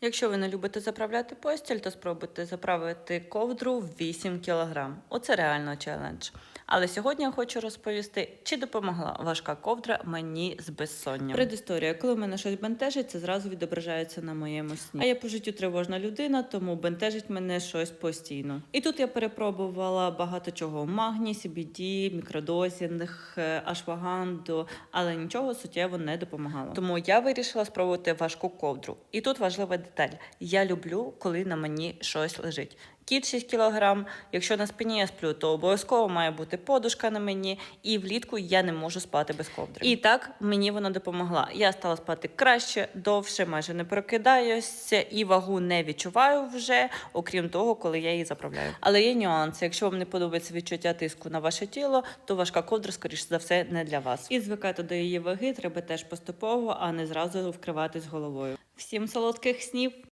Якщо ви не любите заправляти постіль, то спробуйте заправити ковдру в 8 кг. Оце реально челендж. Але сьогодні я хочу розповісти, чи допомогла важка ковдра мені з безсонням. Предісторія, коли в мене щось бентежить, це зразу відображається на моєму сні. А я по життю тривожна людина, тому бентежить мене щось постійно. І тут я перепробувала багато чого: магній, CBD, мікродозінг, е, ашваганду, але нічого суттєво не допомагало. Тому я вирішила спробувати важку ковдру. І тут важлива деталь: я люблю, коли на мені щось лежить. Кіт 6 кг, якщо на спині я сплю, то обов'язково має бути подушка на мені, і влітку я не можу спати без ковдри. І так мені вона допомогла. Я стала спати краще, довше, майже не прокидаюся і вагу не відчуваю вже, окрім того, коли я її заправляю. Але є нюанси. Якщо вам не подобається відчуття тиску на ваше тіло, то важка ковдра, скоріш за все, не для вас. І звикати до її ваги треба теж поступово, а не зразу вкриватись головою. Всім солодких снів!